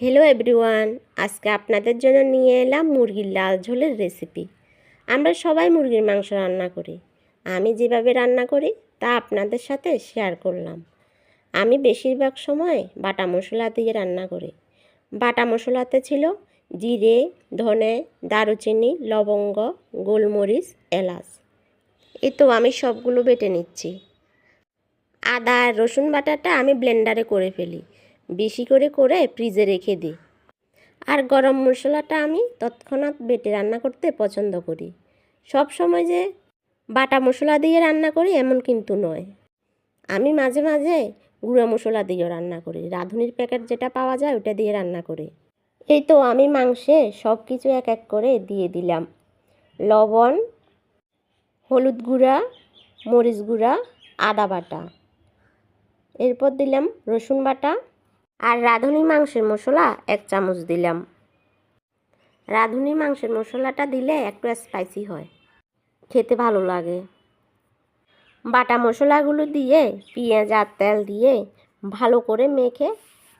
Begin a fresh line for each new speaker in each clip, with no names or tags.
Hello everyone আজকে আপনাদের জন্য নিয়ে এলাম মুরগির লাল ঝোলের রেসিপি আমরা সবাই মুরগির মাংস রান্না করি। আমি যেভাবে রান্না করি, তা আপনাদের সাথে শেয়ার করলাম। আমি বেশিরভাগ সময় বাটা মশলা দিয়ে রান্না করি। বাটা মশলাতে ছিল জিরে, ধনে, দারুচিনি, লবঙ্গ, গোলমরিচ, এলাচ। এই তো আমি সবগুলো বেটে নিচ্ছি। আদা রসুন বাটাটা আমি ব্লেন্ডারে করে ফেলি। বেশি করে করে ফ্রিজে রেখে দিই। আর গরম মশলাটা আমি তৎক্ষণাৎ বেটে রান্না করতে পছন্দ করি। সব সময় যে বাটা মশলা দিয়ে রান্না করি এমন কিন্তু নয়। আমি মাঝে মাঝে গুঁড়ো মশলা দিয়েও রান্না করি। রাঁধুনির প্যাকেট যেটা পাওয়া যায় ওটা দিয়ে রান্না করি। এই তো আমি মাংসে সব কিছু এক এক করে দিয়ে দিলাম। লবণ, হলুদ গুঁড়া, মরিচ গুঁড়া, আদা বাটা। এরপর দিলাম রসুন বাটা। আর রাঁধুনি মাংসের মশলা এক চামচ দিলাম। রাঁধুনি মাংসের মশলাটা দিলে একটু স্পাইসি হয়। খেতে ভালো লাগে। বাটা মশলাগুলো দিয়ে পেঁয়াজ আর তেল দিয়ে ভালো করে মেখে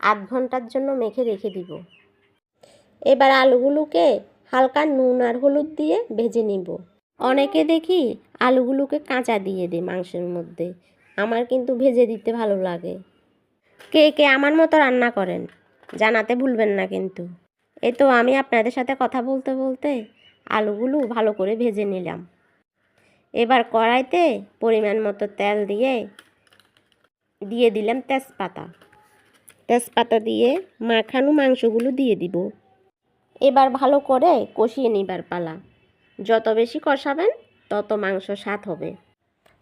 আধ ঘণ্টার জন্য মেখে রেখে দিব। এবার আলুগুলোকে হালকা নুন আর হলুদ দিয়ে ভেজে নিব। অনেকে দেখি আলুগুলোকে কাঁচা দিয়ে দেয় মাংসের মধ্যে। আমার কিন্তু ভেজে দিতে ভালো লাগে। কে কে আমার মতো রান্না করেন? জানাতে ভুলবেন না কিন্তু। এ তো আমি আপনাদের সাথে কথা বলতে বলতে আলুগুলো ভালো করে ভেজে নিলাম। এবার কড়াইতে পরিমাণ মতো তেল দিয়ে দিয়ে দিলাম তেজপাতা। তেজপাতা দিয়ে মাখানো মাংসগুলো দিয়ে দিব। এবার ভালো করে কষিয়ে নিবার পালা। যত বেশি কষাবেন, তত মাংস স্বাদ হবে।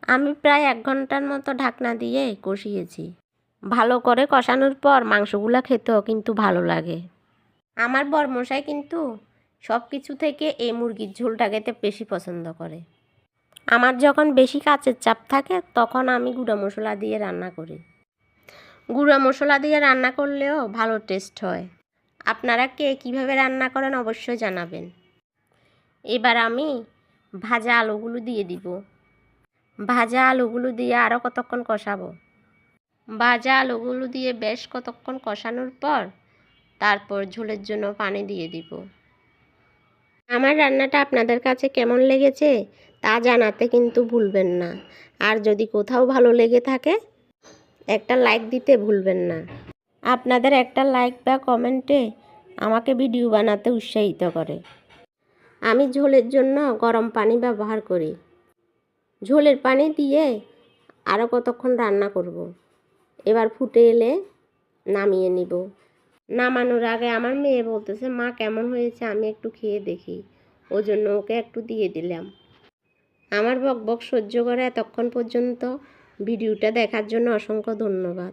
আমি প্রায় এক ঘণ্টার মতো ঢাকনা দিয়ে কষিয়েছি। ভালো করে কষানোর পর মাংসগুলো খেতেও কিন্তু ভালো লাগে। আমার বরমশাই কিন্তু সব কিছু থেকে এই মুরগির ঝোলটা খেতে বেশি পছন্দ করে। আমার যখন বেশি কাচের চাপ থাকে, তখন আমি গুঁড়ো মশলা দিয়ে রান্না করি। গুঁড়ো মশলা দিয়ে রান্না করলেও ভালো টেস্ট হয়। আপনারা কে কীভাবে রান্না করেন অবশ্যই জানাবেন। এবার আমি ভাজা আলুগুলো দিয়ে দিব। ভাজা আলুগুলো দিয়ে আরও কতক্ষণ কষাবো? ভাজা আলুগুলো দিয়ে বেশ কতক্ষণ কষানোর পর তারপর ঝোলের জন্য পানি দিয়ে দিব। আমার রান্নাটা আপনাদের কাছে কেমন লেগেছে তা জানাতে কিন্তু ভুলবেন না। আর যদি কোথাও ভালো লেগে থাকে, একটা লাইক দিতে ভুলবেন না। আপনাদের একটা লাইক বা কমেন্টে আমাকে ভিডিও বানাতে উৎসাহিত করে। আমি ঝোলের জন্য গরম পানি ব্যবহার করি। ঝোলের পানি দিয়ে আরও কতক্ষণ রান্না করব। এবার ফুটে এলে নামিয়ে নিব। নামানোর আগে আমার মেয়ে বলতেছে, মা, কেমন হয়েছে? আমি একটু খেয়ে দেখি। ওই জন্য ওকে একটু দিয়ে দিলাম। আমার বক বক সহ্য করে এতক্ষণ পর্যন্ত ভিডিওটা দেখার জন্য অসংখ্য ধন্যবাদ।